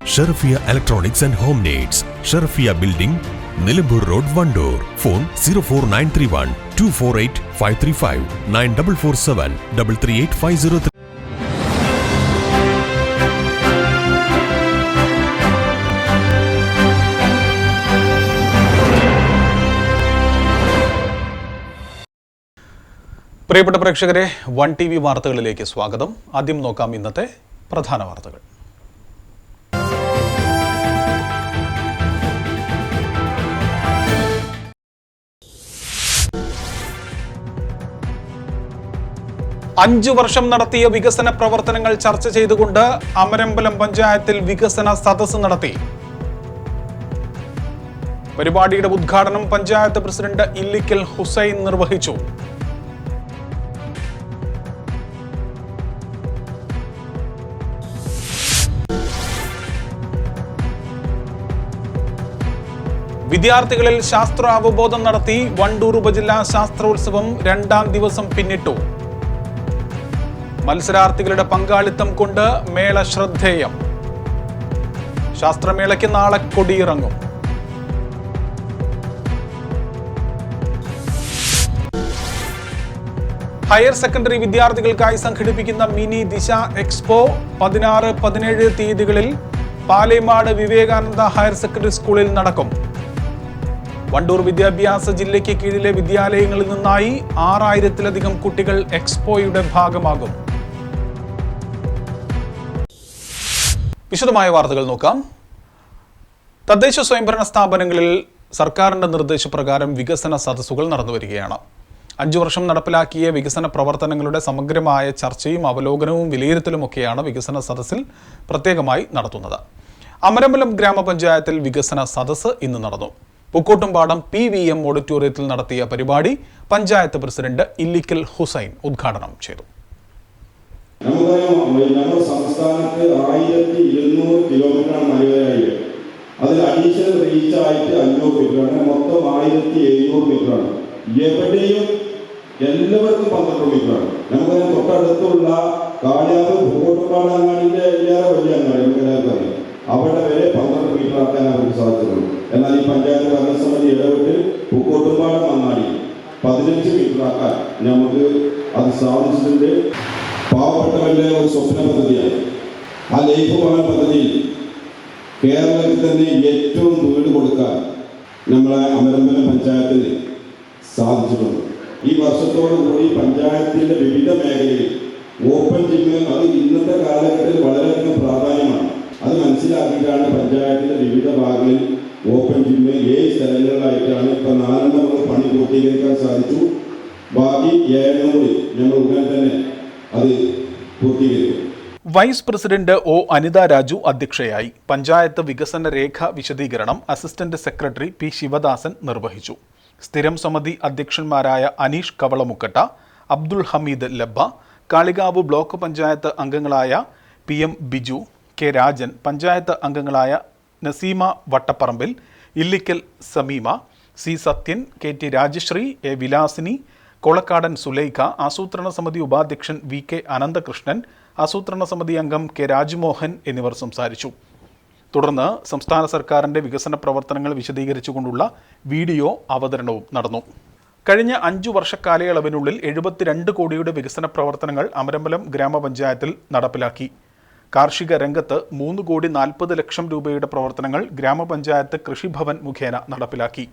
Sharafiya electronics and home needs Sharafiya building Nilambur road Wandoor. Phone zero four nine three one two four eight five three five nine double four seven double three eight five zero three പ്രിയപ്പെട്ട പ്രേക്ഷകരെ one T V വാർത്തകളിലേക്ക് സ്വാഗതം. ആദ്യം നോക്കാം ഇന്നത്തെ പ്രധാന വാർത്തകൾ. അഞ്ചു വർഷം നടത്തിയ വികസന പ്രവർത്തനങ്ങൾ ചർച്ച ചെയ്തുകൊണ്ട് അമരമ്പലം പഞ്ചായത്തിൽ വികസന സദസ് നടത്തി. പരിപാടിയുടെ ഉദ്ഘാടനം പഞ്ചായത്ത് പ്രസിഡന്റ് ഇല്ലിക്കൽ ഹുസൈൻ നിർവഹിച്ചു. വിദ്യാർത്ഥികളിൽ ശാസ്ത്ര അവബോധം നടത്തി വണ്ടൂർ ഉപജില്ലാ ശാസ്ത്രോത്സവം രണ്ടാം ദിവസം പിന്നിട്ടു. മത്സരാർത്ഥികളുടെ പങ്കാളിത്തം കൊണ്ട് മേള ശ്രദ്ധേയം. ശാസ്ത്രമേളയ്ക്ക് നാളെ കൊടിയിറങ്ങും. ഹയർ സെക്കൻഡറി വിദ്യാർത്ഥികൾക്കായി സംഘടിപ്പിക്കുന്ന മിനി ദിശ എക്സ്പോ പതിനാറ് പതിനേഴ് തീയതികളിൽ പാലേമാട് വിവേകാനന്ദ ഹയർ സെക്കൻഡറി സ്കൂളിൽ നടക്കും. വണ്ടൂർ വിദ്യാഭ്യാസ ജില്ലയ്ക്ക് കീഴിലെ വിദ്യാലയങ്ങളിൽ നിന്നായി ആറായിരത്തിലധികം കുട്ടികൾ എക്സ്പോയുടെ ഭാഗമാകും. വിശദമായ വാർത്തകൾ നോക്കാം. തദ്ദേശ സ്വയംഭരണ സ്ഥാപനങ്ങളിൽ സർക്കാരിന്റെ നിർദ്ദേശപ്രകാരം വികസന സദസ്സുകൾ നടന്നു വരികയാണ്. അഞ്ചു വർഷം നടപ്പിലാക്കിയ വികസന പ്രവർത്തനങ്ങളുടെ സമഗ്രമായ ചർച്ചയും അവലോകനവും വിലയിരുത്തലുമൊക്കെയാണ് വികസന സദസ്സിൽ പ്രത്യേകമായി നടത്തുന്നത്. അമരമ്പലം ഗ്രാമപഞ്ചായത്തിൽ വികസന സദസ്സ് ഇന്ന് നടന്നു. പൂക്കോട്ടുംപാടം പി വി എം ഓഡിറ്റോറിയത്തിൽ നടത്തിയ പരിപാടി പഞ്ചായത്ത് പ്രസിഡന്റ് ഇല്ലിക്കൽ ഹുസൈൻ ഉദ്ഘാടനം ചെയ്തു. സംസ്ഥാനത്ത് ആയിരത്തി അഡീഷണൽ റീച്ച് ആയിട്ട് അഞ്ഞൂറ് മീറ്റർ അങ്ങനെ മൊത്തം ആയിരത്തി എഴുന്നൂറ് മീറ്ററാണ് എവിടെയും എല്ലാവർക്കും പന്ത്രണ്ട് മീറ്ററാണ് നമുക്കറിയാം തൊട്ടടുത്തുള്ള കാളിയാറ് പൂക്കോട്ടുപാട് അങ്ങാടിന്റെ എല്ലാ വലിയ അങ്ങാടി നമുക്ക് എല്ലാവർക്കും അറിയാം. അവിടെ വരെ പന്ത്രണ്ട് മീറ്റർ ആക്കാൻ അവർക്ക് സാധിച്ചിട്ടുള്ളൂ എന്നാൽ ഈ പഞ്ചായത്ത് ഭരണസമിതി ഇടപെട്ട് പൂക്കോട്ടുപാട് അങ്ങാടി പതിനഞ്ച് മീറ്റർ ആക്കാൻ നമുക്ക് അത് സാധിച്ചിട്ടുണ്ട്. പാവപ്പെട്ടവരുടെ ഒരു സ്വപ്ന പദ്ധതിയാണ്. ആ ലൈഫ് ഭവൻ പദ്ധതിയിൽ കേരളത്തിൽ തന്നെ ഏറ്റവും വീട് കൊടുക്കാൻ നമ്മളെ അമരമ്പലം പഞ്ചായത്തിന് സാധിച്ചിട്ടുണ്ട്. ഈ വർഷത്തോടു കൂടി പഞ്ചായത്തിന്റെ വിവിധ മേഖലയിൽ ഓപ്പൺ ജിമ്മ് അത് ഇന്നത്തെ കാലഘട്ടത്തിൽ വളരെയധികം പ്രാധാന്യമാണ്. അത് മനസ്സിലാക്കിയിട്ടാണ് പഞ്ചായത്തിന്റെ വിവിധ ഭാഗങ്ങളിൽ ഓപ്പൺ ജിമ്മ് ഏഴ് സ്ഥലങ്ങളിലായിട്ടാണ് ഇപ്പൊ നാലെണ്ണം പണി പൂർത്തീകരിക്കാൻ സാധിച്ചു. ബാക്കി ഏഴെണ്ണം കൂടി ഞങ്ങൾ ഉടൻ തന്നെ അത് പൂർത്തീകരിക്കും. Vice president O Anitha Raju അധ്യക്ഷയായി. പഞ്ചായത്ത് വികസന രേഖ വിശദീകരണം അസിസ്റ്റന്റ് സെക്രട്ടറി പി ശിവദാസൻ നിർവഹിച്ചു. സ്ഥിരം സമിതി അധ്യക്ഷന്മാരായ അനീഷ് കവളമുക്കട്ട അബ്ദുൾ ഹമീദ് ലബ്ബ കാളികാവ് ബ്ലോക്ക് പഞ്ചായത്ത് അംഗങ്ങളായ P M Biju K Rajan panchayat അംഗങ്ങളായ Naseema Vattapparambil Illikkal Sameema C Sathyan K T Rajasree A Vilasini Kolakkadan Sulaikha ആസൂത്രണ സമിതി ഉപാധ്യക്ഷൻ വി കെ അനന്തകൃഷ്ണൻ ആസൂത്രണ സമിതി അംഗം കെ രാജ്മോഹൻ എന്നിവർ സംസാരിച്ചു. തുടർന്ന് സംസ്ഥാന സർക്കാരിന്റെ വികസന പ്രവർത്തനങ്ങൾ വിശദീകരിച്ചുകൊണ്ടുള്ള വീഡിയോ അവതരണവും നടന്നു. കഴിഞ്ഞ അഞ്ചു വർഷ കാലയളവിനുള്ളിൽ എഴുപത്തിരണ്ട് കോടിയുടെ വികസന പ്രവർത്തനങ്ങൾ അമരമ്പലം ഗ്രാമപഞ്ചായത്തിൽ നടപ്പിലാക്കി. കാർഷിക രംഗത്ത് മൂന്ന് കോടി നാൽപ്പത് ലക്ഷം രൂപയുടെ പ്രവർത്തനങ്ങൾ ഗ്രാമപഞ്ചായത്ത് കൃഷിഭവൻ മുഖേന നടപ്പിലാക്കി.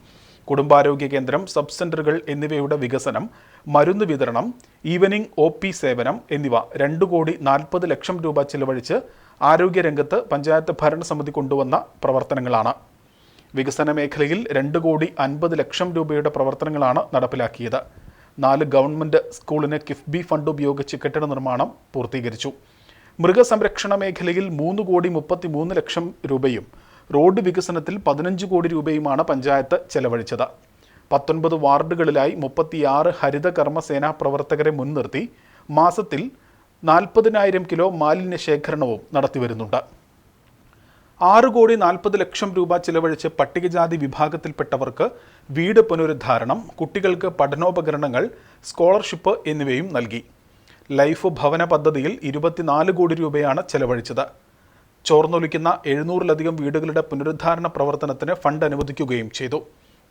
കുടുംബാരോഗ്യ കേന്ദ്രം സബ് സെന്ററുകൾ എന്നിവയുടെ വികസനം മരുന്ന് വിതരണം ഈവനിംഗ് ഒ പി സേവനം എന്നിവ രണ്ട് കോടി നാൽപ്പത് ലക്ഷം രൂപ ചിലവഴിച്ച് ആരോഗ്യരംഗത്ത് പഞ്ചായത്ത് ഭരണസമിതി കൊണ്ടുവന്ന പ്രവർത്തനങ്ങളാണ്. വികസന മേഖലയിൽ രണ്ട് കോടി അൻപത് ലക്ഷം രൂപയുടെ പ്രവർത്തനങ്ങളാണ് നടപ്പിലാക്കിയത്. നാല് ഗവൺമെന്റ് സ്കൂളിന് കിഫ്ബി ഫണ്ട് ഉപയോഗിച്ച് കെട്ടിട നിർമ്മാണം പൂർത്തീകരിച്ചു. മൃഗസംരക്ഷണ മേഖലയിൽ മൂന്ന് കോടി മുപ്പത്തി മൂന്ന് ലക്ഷം രൂപയും റോഡ് വികസനത്തിൽ പതിനഞ്ച് കോടി രൂപയുമാണ് പഞ്ചായത്ത് ചെലവഴിച്ചത്. പത്തൊൻപത് വാർഡുകളിലായി മുപ്പത്തിയാറ് ഹരിത കർമ്മസേനാ പ്രവർത്തകരെ മുൻനിർത്തി. മാസത്തിൽ നാൽപ്പതിനായിരം കിലോ മാലിന്യ ശേഖരണവും നടത്തിവരുന്നുണ്ട് ആറ് കോടി നാൽപ്പത് ലക്ഷം രൂപ ചിലവഴിച്ച് പട്ടികജാതി വിഭാഗത്തിൽപ്പെട്ടവർക്ക് വീട് പുനരുദ്ധാരണം കുട്ടികൾക്ക് പഠനോപകരണങ്ങൾ സ്കോളർഷിപ്പ് എന്നിവയും നൽകി. ലൈഫ് ഭവന പദ്ധതിയിൽ ഇരുപത്തിനാല് കോടി രൂപയാണ് ചെലവഴിച്ചത്. ചോർന്നൊലിക്കുന്ന എഴുന്നൂറിലധികം വീടുകളുടെ പുനരുദ്ധാരണ പ്രവർത്തനത്തിന് ഫണ്ട് അനുവദിക്കുകയും ചെയ്തു.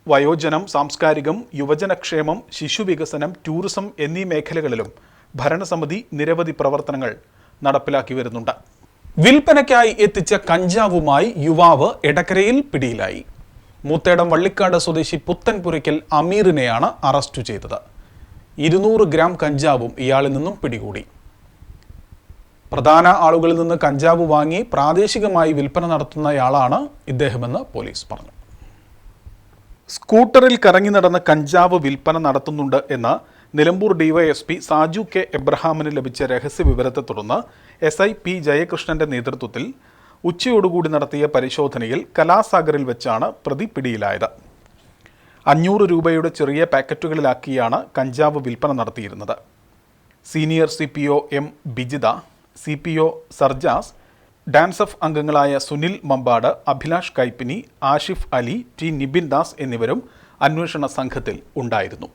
വയോജനം സാംസ്കാരികം യുവജനക്ഷേമം ശിശുവികസനം ടൂറിസം എന്നീ മേഖലകളിലും ഭരണസമിതി നിരവധി പ്രവർത്തനങ്ങൾ നടപ്പിലാക്കി വരുന്നുണ്ട്. വിൽപ്പനയ്ക്കായി എത്തിച്ച കഞ്ചാവുമായി യുവാവ് എടക്കരയിൽ പിടിയിലായി. മൂത്തേടം വള്ളിക്കാട് സ്വദേശി പുത്തൻപുരയ്ക്കൽ അമീറിനെയാണ് അറസ്റ്റ് ചെയ്തത്. ഇരുന്നൂറ് ഗ്രാം കഞ്ചാവും ഇയാളിൽ നിന്നും പിടികൂടി. പ്രധാന ആളുകളിൽ നിന്ന് കഞ്ചാവ് വാങ്ങി പ്രാദേശികമായി വിൽപ്പന നടത്തുന്നയാളാണ് ഇദ്ദേഹമെന്ന് പോലീസ് പറഞ്ഞു. സ്കൂട്ടറിൽ കറങ്ങി നടന്ന കഞ്ചാവ് വിൽപ്പന നടത്തുന്നുണ്ട് എന്ന് നിലമ്പൂർ ഡിവൈഎസ്പി സാജു കെ എബ്രഹാമിന് ലഭിച്ച രഹസ്യ വിവരത്തെ തുടർന്ന് എസ് ഐ പി ജയകൃഷ്ണന്റെ നേതൃത്വത്തിൽ ഉച്ചയോടുകൂടി നടത്തിയ പരിശോധനയിൽ കലാസാഗറിൽ വെച്ചാണ് പ്രതി പിടിയിലായത്. അഞ്ഞൂറ് രൂപയുടെ ചെറിയ പാക്കറ്റുകളിലാക്കിയാണ് കഞ്ചാവ് വിൽപ്പന നടത്തിയിരുന്നത്. Senior C P O M Bijitha C P O Sarjas DANSAF അംഗങ്ങളായ സുനിൽ മമ്പാട് അഭിലാഷ് കൈപ്പിനി ആഷിഫ് അലി ടി നിബിൻ ദാസ് എന്നിവരും അന്വേഷണ സംഘത്തിൽ ഉണ്ടായിരുന്നു.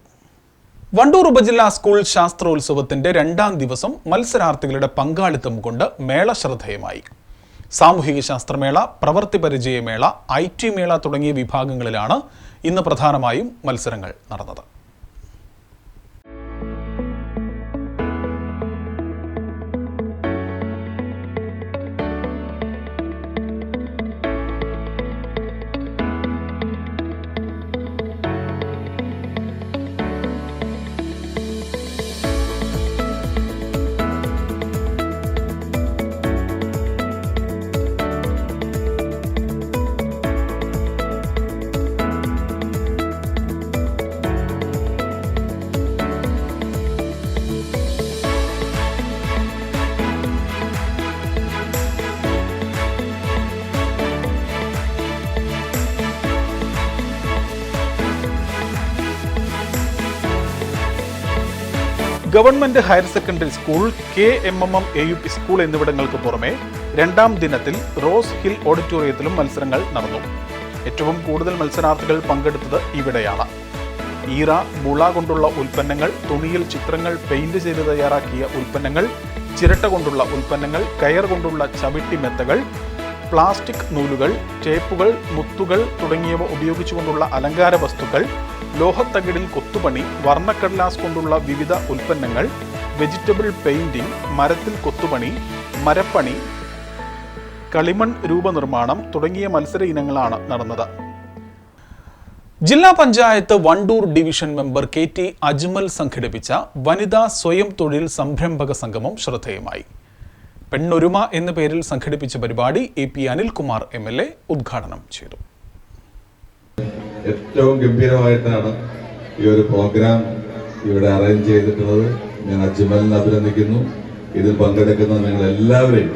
വണ്ടൂർ ഉപജില്ലാ സ്കൂൾ ശാസ്ത്രോത്സവത്തിന്റെ രണ്ടാം ദിവസം മത്സരാർത്ഥികളുടെ പങ്കാളിത്തം കൊണ്ട് മേള ശ്രദ്ധേയമായി. സാമൂഹിക ശാസ്ത്രമേള പ്രവൃത്തി പരിചയമേള ഐ ടി മേള തുടങ്ങിയ വിഭാഗങ്ങളിലാണ് ഇന്ന് പ്രധാനമായും മത്സരങ്ങൾ നടന്നത്. Government higher secondary school K M M M A U P school എന്നിവിടങ്ങൾക്ക് പുറമെ രണ്ടാം ദിനത്തിൽ റോസ് ഹിൽ ഓഡിറ്റോറിയത്തിലും മത്സരങ്ങൾ നടന്നു. ഏറ്റവും കൂടുതൽ മത്സരാർത്ഥികൾ പങ്കെടുത്തത് ഇവിടെയാണ്. ഈറ മുള കൊണ്ടുള്ള ഉൽപ്പന്നങ്ങൾ തുണിയിൽ ചിത്രങ്ങൾ പെയിന്റ് ചെയ്ത് തയ്യാറാക്കിയ ഉൽപ്പന്നങ്ങൾ ചിരട്ട കൊണ്ടുള്ള ഉൽപ്പന്നങ്ങൾ കയർ കൊണ്ടുള്ള ചവിട്ടി മെത്തകൾ പ്ലാസ്റ്റിക് നൂലുകൾ ടേപ്പുകൾ മുത്തുകൾ തുടങ്ങിയവ ഉപയോഗിച്ചുകൊണ്ടുള്ള അലങ്കാര വസ്തുക്കൾ ലോഹത്തകിടിൽ കൊത്തുപണി വർണക്കടലാസ് കൊണ്ടുള്ള വിവിധ ഉൽപ്പന്നങ്ങൾ വെജിറ്റബിൾ പെയിന്റിംഗ് മരത്തിൽ കൊത്തുപണി മരപ്പണി കളിമൺ രൂപനിർമ്മാണം തുടങ്ങിയ മത്സര ഇനങ്ങളാണ് നടന്നത്. ജില്ലാ panchayat Wandoor division member K T Ajmal സംഘടിപ്പിച്ച വനിതാ സ്വയം തൊഴിൽ സംരംഭക സംഗമം ശ്രദ്ധേയമായി. പെണ്ണൊരുമ എന്ന പേരിൽ സംഘടിപ്പിച്ച പരിപാടി A P Anilkumar M L A ഉദ്ഘാടനം ചെയ്തു. ഏറ്റവും ഗംഭീരമായിട്ടാണ് ഈ ഒരു പ്രോഗ്രാം ഇവിടെ അറേഞ്ച് ചെയ്തിട്ടുള്ളത്. ഞാൻ അജ്മലിനെ അഭിനന്ദിക്കുന്നു. ഇതിൽ പങ്കെടുക്കുന്ന നിങ്ങൾ എല്ലാവരെയും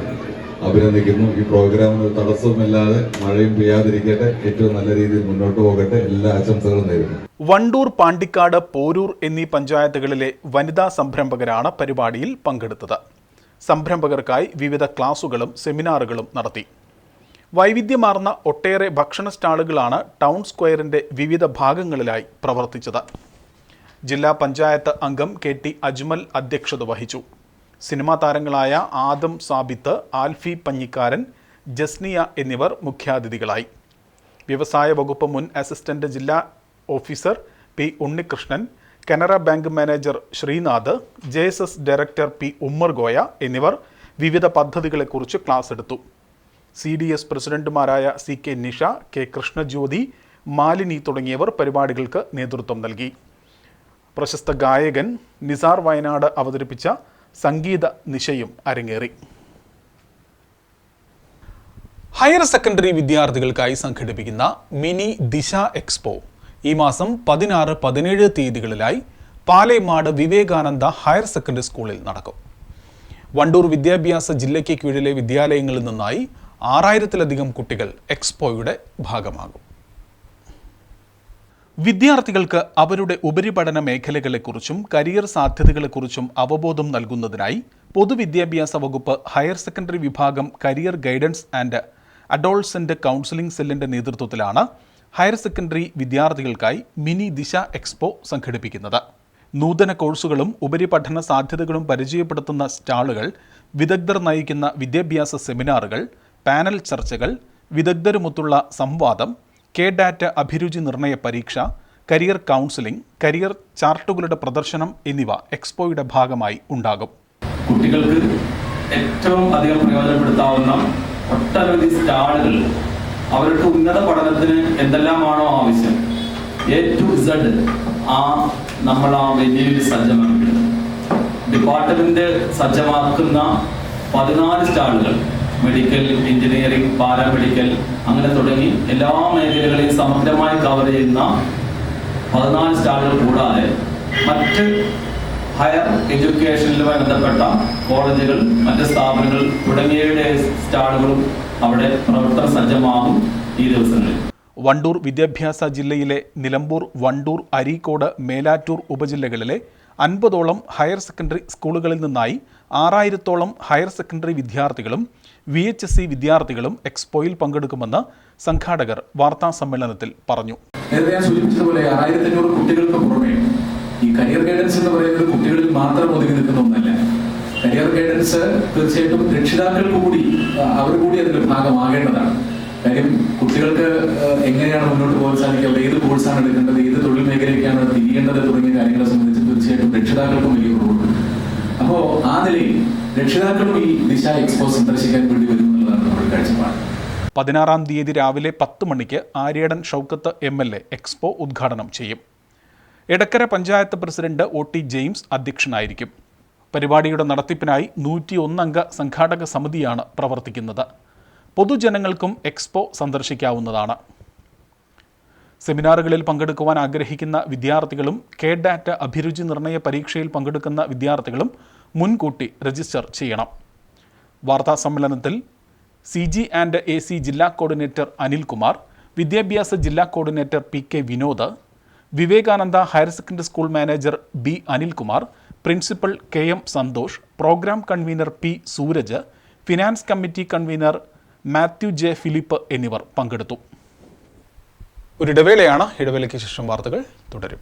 അഭിനന്ദിക്കുന്നു. ഈ പ്രോഗ്രാമിന് തടസ്സവുമില്ലാതെ മഴയും പെയ്യാതിരിക്കട്ടെ. ഏറ്റവും നല്ല രീതിയിൽ മുന്നോട്ട് പോകട്ടെ. എല്ലാ ആശംസകളും നേരുന്നു. വണ്ടൂർ പാണ്ടിക്കാട് പോരൂർ എന്നീ പഞ്ചായത്തുകളിലെ വനിതാ സംരംഭകരാണ് പരിപാടിയിൽ പങ്കെടുത്തത്. സംരംഭകർക്കായി വിവിധ ക്ലാസുകളും സെമിനാറുകളും നടത്തി. വൈവിധ്യമാർന്ന ഒട്ടേറെ ഭക്ഷണ സ്റ്റാളുകളാണ് ടൗൺ സ്ക്വയറിന്റെ വിവിധ ഭാഗങ്ങളിലായി പ്രവർത്തിച്ചത്. ജില്ലാ പഞ്ചായത്ത് അംഗം കെ ടി അജ്മൽ അധ്യക്ഷത വഹിച്ചു. സിനിമാ താരങ്ങളായ ആദം സാബിത്ത് ആൽഫി പഞ്ഞിക്കാരൻ ജസ്നിയ എന്നിവർ മുഖ്യാതിഥികളായി. വ്യവസായ വകുപ്പ് മുൻ അസിസ്റ്റന്റ് ജില്ലാ officer P Unnikrishnan Canara bank manager Sreenath J director P Ummer Goya എന്നിവർ വിവിധ പദ്ധതികളെക്കുറിച്ച് ക്ലാസ് എടുത്തു. സി ഡി എസ് പ്രസിഡന്റുമാരായ C K Nisha K Krishnajyothi Malini തുടങ്ങിയവർ പരിപാടികൾക്ക് നേതൃത്വം നൽകി. പ്രശസ്ത ഗായകൻ നിസാർ വയനാട് അവതരിപ്പിച്ച സംഗീത നിശയും അരങ്ങേറി. ഹയർ സെക്കൻഡറി വിദ്യാർത്ഥികൾക്കായി സംഘടിപ്പിക്കുന്ന മിനി ദിശ എക്സ്പോ ഈ മാസം പതിനാറ് പതിനേഴ് തീയതികളിലായി പാലേമാട് വിവേകാനന്ദ ഹയർ സെക്കൻഡറി സ്കൂളിൽ നടക്കും. വണ്ടൂർ വിദ്യാഭ്യാസ ജില്ലയ്ക്ക് കീഴിലെ വിദ്യാലയങ്ങളിൽ നിന്നായി ആറായിരത്തിലധികം കുട്ടികൾ എക്സ്പോയുടെ ഭാഗമാകും. വിദ്യാർത്ഥികൾക്ക് അവരുടെ ഉപരിപഠന മേഖലകളെക്കുറിച്ചും കരിയർ സാധ്യതകളെക്കുറിച്ചും അവബോധം നൽകുന്നതിനായി പൊതുവിദ്യാഭ്യാസ വകുപ്പ് ഹയർ സെക്കൻഡറി വിഭാഗം career guidance and adolescent counselling സെല്ലിന്റെ നേതൃത്വത്തിലാണ് ഹയർ സെക്കൻഡറി വിദ്യാർത്ഥികൾക്കായി മിനി ദിശ എക്സ്പോ സംഘടിപ്പിക്കുന്നത്. നൂതന കോഴ്സുകളും ഉപരിപഠന സാധ്യതകളും പരിചയപ്പെടുത്തുന്ന സ്റ്റാളുകൾ വിദഗ്ധർ നയിക്കുന്ന വിദ്യാഭ്യാസ സെമിനാറുകൾ പാനൽ ചർച്ചകൾ വിദഗ്ധരുമൊത്തുള്ള സംവാദം കെ ഡാറ്റ അഭിരുചി നിർണയ പരീക്ഷ കരിയർ കൗൺസിലിംഗ് കരിയർ ചാർട്ടുകളുടെ പ്രദർശനം എന്നിവ എക്സ്പോയുടെ ഭാഗമായി ഉണ്ടാകും. കുട്ടികൾക്ക് ഏറ്റവും അധികം പ്രയോജനപ്പെടുത്താവുന്ന ഒട്ടനവധി സ്റ്റാളുകൾ അവരുടെ ഉന്നത പഠനത്തിന് എന്തെല്ലാമാണോ ആവശ്യം. എ ടു സെഡ് ആ നമ്മൾ ആ വെന്യൂവിൽ സജ്ജമാക്കുന്നത് ഡിപ്പാർട്ട്മെന്റ് സജ്ജമാക്കുന്ന പതിനാല് സ്റ്റാളുകൾ. മെഡിക്കൽ എഞ്ചിനീയറിംഗ് പാരാമെഡിക്കൽ അങ്ങനെ തുടങ്ങി എല്ലാ മേഖലകളെയും സമഗ്രമായി കവർ ചെയ്യുന്ന പതിനാല് സ്റ്റാളുകൾ കൂടാതെ മറ്റ് ഹയർ എഡ്യൂക്കേഷനിലുമായി ബന്ധപ്പെട്ട കോളേജുകൾ മറ്റ് സ്ഥാപനങ്ങൾ തുടങ്ങിയവയുടെ സ്റ്റാളുകളും അവിടെ പ്രവർത്തന സജ്ജമാകും ഈ ദിവസങ്ങളിൽ. വണ്ടൂർ വിദ്യാഭ്യാസ ജില്ലയിലെ നിലമ്പൂർ വണ്ടൂർ അരീക്കോട് മേലാറ്റൂർ ഉപജില്ലകളിലെ അൻപതോളം ഹയർ സെക്കൻഡറി സ്കൂളുകളിൽ നിന്നായി ആറായിരത്തോളം ഹയർ സെക്കൻഡറി വിദ്യാർത്ഥികളും വി എച്ച് എസ് സി വിദ്യാർത്ഥികളും എക്സ്പോയിൽ പങ്കെടുക്കുമെന്ന് സംഘാടകർ വാർത്താ സമ്മേളനത്തിൽ പറഞ്ഞു. നേരത്തെ സൂചിപ്പിച്ചതുപോലെ ആയിരത്തി അഞ്ഞൂറ് കുട്ടികൾക്ക് ഈ കരിയർ ഗൈഡൻസ് മാത്രം കരിയർ തീർച്ചയായിട്ടും രക്ഷിതാക്കൾ കൂടി അവർ കൂടി അതിന്റെ ഭാഗമാകേണ്ടതാണ്. കാര്യം കുട്ടികൾക്ക് എങ്ങനെയാണ് മുന്നോട്ട് പോകാൻ സാധിക്കുക ഏത് കോഴ്സാണ് എടുക്കേണ്ടത്? ഏത് തൊഴിൽ മേഖലയ്ക്കാണ് തിരിയേണ്ടത് തുടങ്ങിയ കാര്യങ്ങളെ സംബന്ധിച്ച് തീർച്ചയായിട്ടും രക്ഷിതാക്കൾക്കും വലിയ റോളുണ്ട് അപ്പോ ആ നിലയിൽ രക്ഷിതാക്കളും ഈ ദിശ എക്സ്പോ സന്ദർശിക്കാൻ വേണ്ടി വരും നമ്മുടെ കാഴ്ചപ്പാട്. പതിനാറാം തീയതി രാവിലെ പത്ത് മണിക്ക് Aryadan Shoukath M L A expo ഉദ്ഘാടനം ചെയ്യും. Edakkara panchayat president O T James അധ്യക്ഷനായിരിക്കും. പരിപാടിയുടെ നടത്തിപ്പിനായി നൂറ്റി ഒന്നംഗ സംഘാടക സമിതിയാണ് പ്രവർത്തിക്കുന്നത്. പൊതുജനങ്ങൾക്കും എക്സ്പോ സന്ദർശിക്കാവുന്നതാണ്. സെമിനാറുകളിൽ പങ്കെടുക്കുവാൻ ആഗ്രഹിക്കുന്ന വിദ്യാർത്ഥികളും കെ ഡാറ്റ അഭിരുചി നിർണയ പരീക്ഷയിൽ പങ്കെടുക്കുന്ന വിദ്യാർത്ഥികളും മുൻകൂട്ടി രജിസ്റ്റർ ചെയ്യണം. വാർത്താ സമ്മേളനത്തിൽ C G and A C ജില്ലാ കോർഡിനേറ്റർ അനിൽകുമാർ വിദ്യാഭ്യാസ ജില്ലാ coordinator P K Vinod Vivekananda higher secondary school manager B Anilkumar principal K M Santhosh programme convener P Sooraj finance committee convener Mathew J Philip എന്നിവർ പങ്കെടുത്തു. ഒരു ഇടവേളയാണ് ഇടവേളയ്ക്ക് ശേഷം വാർത്തകൾ തുടരും.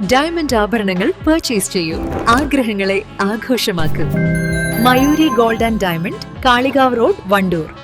ഡയമണ്ട് ആഭരണങ്ങൾ പർച്ചേസ് ചെയ്യൂ. ആഗ്രഹങ്ങളെ ആഘോഷമാക്കൂ. Mayuri gold and diamond Kalikavu road Wandoor.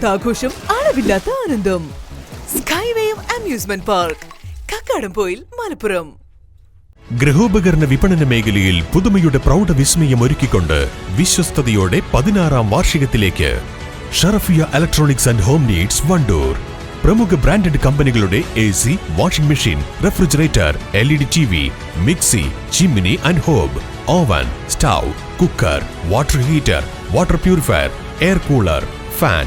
അതിരില്ലാത്ത ആഘോഷം അളവില്ലാത്ത ആനന്ദം. സ്കൈവേയും അമ്യൂസ്മെന്റ് പാർക്ക് കക്കാടംപോയിൽ മലപ്പുറം. ഗൃഹോപകരണ വിപണന മേഖലയിൽ പുതുമയുടെ പ്രൗഢ വിസ്മയം ഒരുക്കിക്കൊണ്ട് വിശ്വസ്തയോടെ പതിനാറാം വാർഷികത്തിലേക്ക്. Sharafiya electronics and home needs Wandoor. പ്രമുഖ ബ്രാൻഡഡ് കമ്പനികളുടെ A C washing machine refrigerator L E D T V mixie chimney and hob. Oven stove cooker water heater water purifier air cooler fan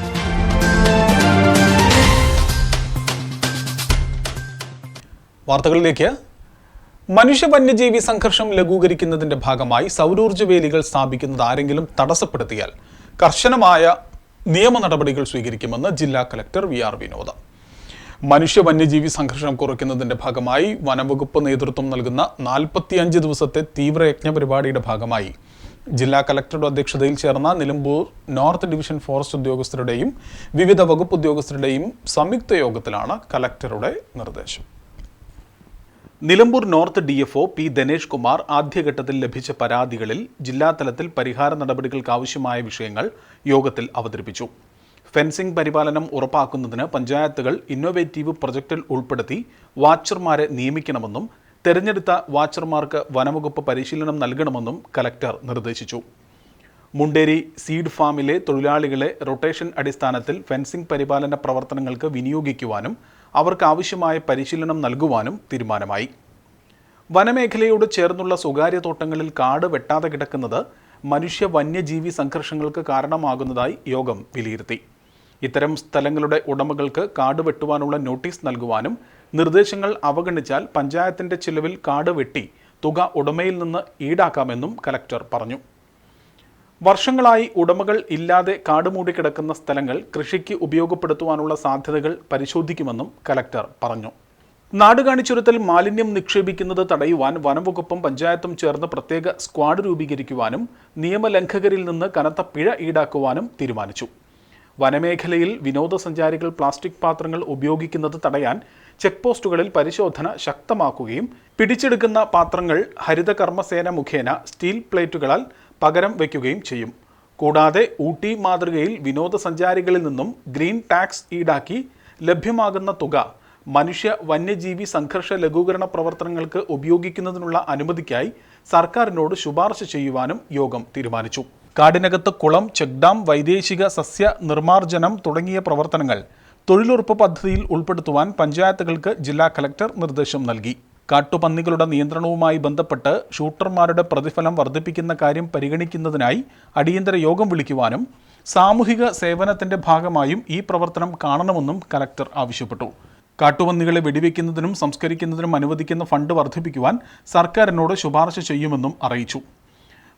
വാർത്തകളിലേക്ക്. മനുഷ്യ വന്യജീവി സംഘർഷം ലഘൂകരിക്കുന്നതിന്റെ ഭാഗമായി സൗരോർജ വേലികൾ സ്ഥാപിക്കുന്നത് ആരെങ്കിലും തടസ്സപ്പെടുത്തിയാൽ കർശനമായ നിയമ നടപടികൾ സ്വീകരിക്കുമെന്ന് ജില്ലാ കലക്ടർ വി ആർ വിനോദ. മനുഷ്യ വന്യജീവി സംഘർഷം കുറയ്ക്കുന്നതിന്റെ ഭാഗമായി വനംവകുപ്പ് നേതൃത്വം നൽകുന്ന നാൽപ്പത്തിയഞ്ച് ദിവസത്തെ തീവ്രയജ്ഞ പരിപാടിയുടെ ഭാഗമായി ജില്ലാ കലക്ടറുടെ അധ്യക്ഷതയിൽ ചേർന്ന നിലമ്പൂർ നോർത്ത് ഡിവിഷൻ ഫോറസ്റ്റ് ഉദ്യോഗസ്ഥരുടെയും വിവിധ വകുപ്പ് ഉദ്യോഗസ്ഥരുടെയും സംയുക്ത യോഗത്തിലാണ് കലക്ടറുടെ നിർദ്ദേശം. Nilambur north D F O P Dinesh Kumar ആദ്യഘട്ടത്തിൽ ലഭിച്ച പരാതികളിൽ ജില്ലാതലത്തിൽ പരിഹാര നടപടികൾക്ക് ആവശ്യമായ വിഷയങ്ങൾ യോഗത്തിൽ അവതരിപ്പിച്ചു. ഫെൻസിംഗ് പരിപാലനം ഉറപ്പാക്കുന്നതിന് പഞ്ചായത്തുകൾ ഇന്നോവേറ്റീവ് പ്രൊജക്റ്റിൽ ഉൾപ്പെടുത്തി വാച്ചർമാരെ നിയമിക്കണമെന്നും തെരഞ്ഞെടുത്ത വാച്ചർമാർക്ക് വനംവകുപ്പ് പരിശീലനം നൽകണമെന്നും കലക്ടർ നിർദ്ദേശിച്ചു. മുണ്ടേരി സീഡ് ഫാമിലെ തൊഴിലാളികളെ റൊട്ടേഷൻ അടിസ്ഥാനത്തിൽ ഫെൻസിംഗ് പരിപാലന പ്രവർത്തനങ്ങൾക്ക് വിനിയോഗിക്കുവാനും അവർക്ക് ആവശ്യമായ പരിശീലനം നൽകുവാനും തീരുമാനമായി. വനമേഖലയോട് ചേർന്നുള്ള സ്വകാര്യ തോട്ടങ്ങളിൽ കാട് വെട്ടാതെ കിടക്കുന്നത് മനുഷ്യ വന്യജീവി സംഘർഷങ്ങൾക്ക് കാരണമാകുന്നതായി യോഗം വിലയിരുത്തി. ഇത്തരം സ്ഥലങ്ങളുടെ ഉടമകൾക്ക് കാട് വെട്ടുവാനുള്ള നോട്ടീസ് നൽകുവാനും നിർദ്ദേശങ്ങൾ അവഗണിച്ചാൽ പഞ്ചായത്തിന്റെ ചിലവിൽ കാട് വെട്ടി തുക ഉടമയിൽ നിന്ന് ഈടാക്കാമെന്നും കലക്ടർ പറഞ്ഞു. വർഷങ്ങളായി ഉടമകൾ ഇല്ലാതെ കാടുമൂടി കിടക്കുന്ന സ്ഥലങ്ങൾ കൃഷിക്ക് ഉപയോഗപ്പെടുത്തുവാനുള്ള സാധ്യതകൾ പരിശോധിക്കുമെന്നും കലക്ടർ പറഞ്ഞു. നാടുകാണിച്ചുരത്തിൽ മാലിന്യം നിക്ഷേപിക്കുന്നത് തടയുവാൻ വനംവകുപ്പും പഞ്ചായത്തും ചേർന്ന് പ്രത്യേക സ്ക്വാഡ് രൂപീകരിക്കുവാനും നിയമലംഘകരിൽ നിന്ന് കനത്ത പിഴ ഈടാക്കുവാനും തീരുമാനിച്ചു. വനമേഖലയിൽ വിനോദസഞ്ചാരികൾ പ്ലാസ്റ്റിക് പാത്രങ്ങൾ ഉപയോഗിക്കുന്നത് തടയാൻ ചെക്ക് പോസ്റ്റുകളിൽ പരിശോധന ശക്തമാക്കുകയും പിടിച്ചെടുക്കുന്ന പാത്രങ്ങൾ ഹരിതകർമ്മസേന മുഖേന സ്റ്റീൽ പ്ലേറ്റുകളാൽ പകരം വയ്ക്കുകയും ചെയ്യും. കൂടാതെ ഊട്ടി മാതൃകയിൽ വിനോദസഞ്ചാരികളിൽ നിന്നും ഗ്രീൻ ടാക്സ് ഈടാക്കി ലഭ്യമാകുന്ന തുക മനുഷ്യ വന്യജീവി സംഘർഷ ലഘൂകരണ പ്രവർത്തനങ്ങൾക്ക് ഉപയോഗിക്കുന്നതിനുള്ള അനുമതിക്കായി സർക്കാരിനോട് ശുപാർശ ചെയ്യുവാനും യോഗം തീരുമാനിച്ചു. കാടിനകത്ത് കുളം ചെക്ഡാം വൈദേശിക സസ്യ നിർമ്മാർജനം തുടങ്ങിയ പ്രവർത്തനങ്ങൾ തൊഴിലുറപ്പ് പദ്ധതിയിൽ ഉൾപ്പെടുത്തുവാൻ പഞ്ചായത്തുകൾക്ക് ജില്ലാ കലക്ടർ നിർദ്ദേശം നൽകി. കാട്ടുപന്നികളുടെ നിയന്ത്രണവുമായി ബന്ധപ്പെട്ട് ഷൂട്ടർമാരുടെ പ്രതിഫലം വർദ്ധിപ്പിക്കുന്ന കാര്യം പരിഗണിക്കുന്നതിനായി അടിയന്തര യോഗം വിളിക്കുവാനും സാമൂഹിക സേവനത്തിന്റെ ഭാഗമായും ഈ പ്രവർത്തനം കാണണമെന്നും കലക്ടർ ആവശ്യപ്പെട്ടു. കാട്ടുപന്നികളെ വെടിവെക്കുന്നതിനും സംസ്കരിക്കുന്നതിനും അനുവദിക്കുന്ന ഫണ്ട് വർദ്ധിപ്പിക്കുവാൻ സർക്കാരിനോട് ശുപാർശ ചെയ്യുമെന്നും അറിയിച്ചു.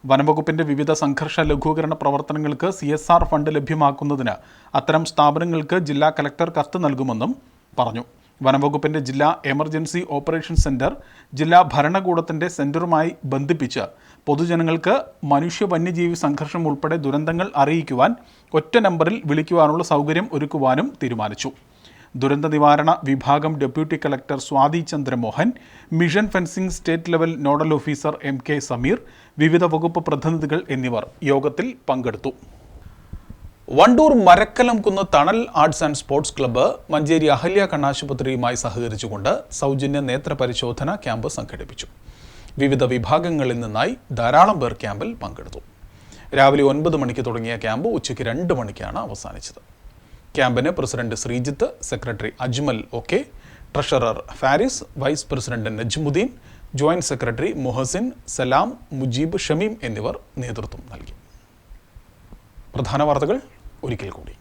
വനംവകുപ്പിന്റെ വിവിധ സംഘർഷ ലഘൂകരണ പ്രവർത്തനങ്ങൾക്ക് സി എസ് ആർ ഫണ്ട് ലഭ്യമാക്കുന്നതിന് അത്തരം സ്ഥാപനങ്ങൾക്ക് ജില്ലാ കലക്ടർ കത്ത് നൽകുമെന്നും പറഞ്ഞു. വനംവകുപ്പിന്റെ ജില്ലാ എമർജൻസി ഓപ്പറേഷൻ സെന്റർ ജില്ലാ ഭരണകൂടത്തിന്റെ സെന്ററുമായി ബന്ധിപ്പിച്ച് പൊതുജനങ്ങൾക്ക് മനുഷ്യ വന്യജീവി സംഘർഷം ഉൾപ്പെടെ ദുരന്തങ്ങൾ അറിയിക്കുവാൻ ഒറ്റ നമ്പറിൽ വിളിക്കുവാനുള്ള സൗകര്യം ഒരുക്കുവാനും തീരുമാനിച്ചു. ദുരന്ത നിവാരണ വിഭാഗം deputy collector Swathi Chandramohan mission fencing state level nodal officer M K Sameer വിവിധ വകുപ്പ് പ്രതിനിധികൾ എന്നിവർ യോഗത്തിൽ പങ്കെടുത്തു. Wandoor Marakkalam Kunnu Thanal arts and sports club Manjeri Ahalya കണ്ണാശുപത്രിയുമായി സഹകരിച്ചുകൊണ്ട് സൗജന്യ നേത്ര പരിശോധന ക്യാമ്പ് സംഘടിപ്പിച്ചു. വിവിധ വിഭാഗങ്ങളിൽ നിന്നായി ധാരാളം പേർ ക്യാമ്പിൽ പങ്കെടുത്തു. രാവിലെ ഒൻപത് മണിക്ക് തുടങ്ങിയ ക്യാമ്പ് ഉച്ചയ്ക്ക് രണ്ട് മണിക്കാണ് അവസാനിച്ചത്. ക്യാമ്പിന് പ്രസിഡന്റ് ശ്രീജിത്ത് സെക്രട്ടറി അജ്മൽ ഒക്കെ treasurer Faris vice president Najmudheen joint secretary Muhsin Salam Mujeeb Shameem എന്നിവർ നേതൃത്വം നൽകി. പ്രധാന വാർത്തകൾ ഒരിക്കൽ കൂടി.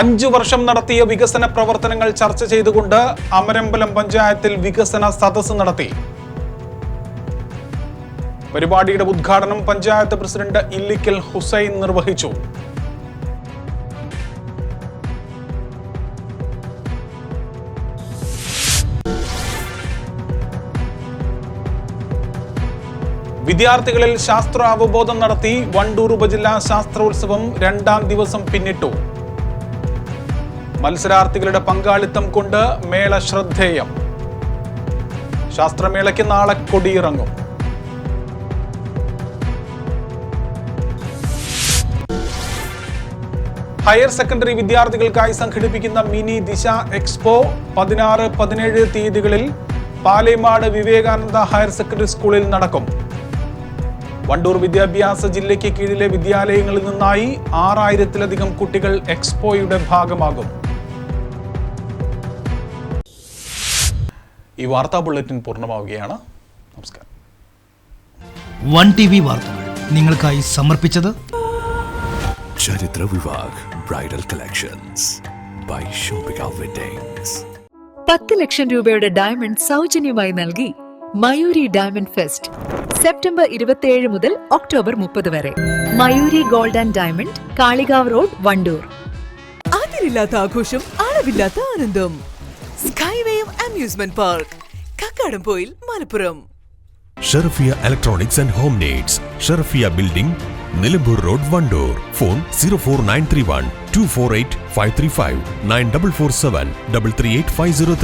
അഞ്ചു വർഷം നടത്തിയ വികസന പ്രവർത്തനങ്ങൾ ചർച്ച ചെയ്തുകൊണ്ട് അമരമ്പലം പഞ്ചായത്തിൽ വികസന സദസ്സ് നടത്തി. പരിപാടിയുടെ ഉദ്ഘാടനം പഞ്ചായത്ത് പ്രസിഡന്റ് ഇല്ലിക്കൽ ഹുസൈൻ നിർവഹിച്ചു. വിദ്യാർത്ഥികളിൽ ശാസ്ത്ര അവബോധം നടത്തി വണ്ടൂർ ഉപജില്ലാ ശാസ്ത്രോത്സവം രണ്ടാം ദിവസം പിന്നിട്ടു. മത്സരാർത്ഥികളുടെ പങ്കാളിത്തം കൊണ്ട് മേള ശ്രദ്ധേയം. ശാസ്ത്രമേളയ്ക്ക് നാളെ കൊടിയിറങ്ങും. ഹയർ സെക്കൻഡറി വിദ്യാർത്ഥികൾക്കായി സംഘടിപ്പിക്കുന്ന മിനി ദിശ എക്സ്പോ പതിനാറ് പതിനേഴ് തീയതികളിൽ പാലേമാട് വിവേകാനന്ദ ഹയർ സെക്കൻഡറി സ്കൂളിൽ നടക്കും. വണ്ടൂർ വിദ്യാഭ്യാസ ജില്ലയ്ക്ക് കീഴിലെ വിദ്യാലയങ്ങളിൽ നിന്നായി ആറായിരത്തിലധികം കുട്ടികൾ എക്സ്പോയുടെ ഭാഗമാകും. ഈ വാർത്താ ബുള്ളറ്റിൻ പൂർണമാവുകയാണ്. നമസ്കാരം. വൺ ടി വി വാർത്തകൾ നിങ്ങൾക്കായി സമർപ്പിച്ചത് ചരിത്ര Vivah bridal collections by Shopika weddings പത്ത് ലക്ഷം രൂപയുടെ ഡയമണ്ട് സൗജന്യമായി നൽകി മയൂരി ഡയമണ്ട് ഫെസ്റ്റ്. സെപ്റ്റംബർ ഇരുപത്തിയേഴ് മുതൽ ഒക്ടോബർ മുപ്പത് വരെ. Mayuri gold and diamond Kalikavu road Wandoor. അതിരില്ലാത്ത ആഘോഷം അളവില്ലാത്ത ആനന്ദം. Skywave amusement park Kakkadampoyil Malappuram. Sharafiya electronics and home needs Sharafiya building Nilambur road Wandoor. Phone zero four nine three one two four eight five three five nine double four seven double three eight five zero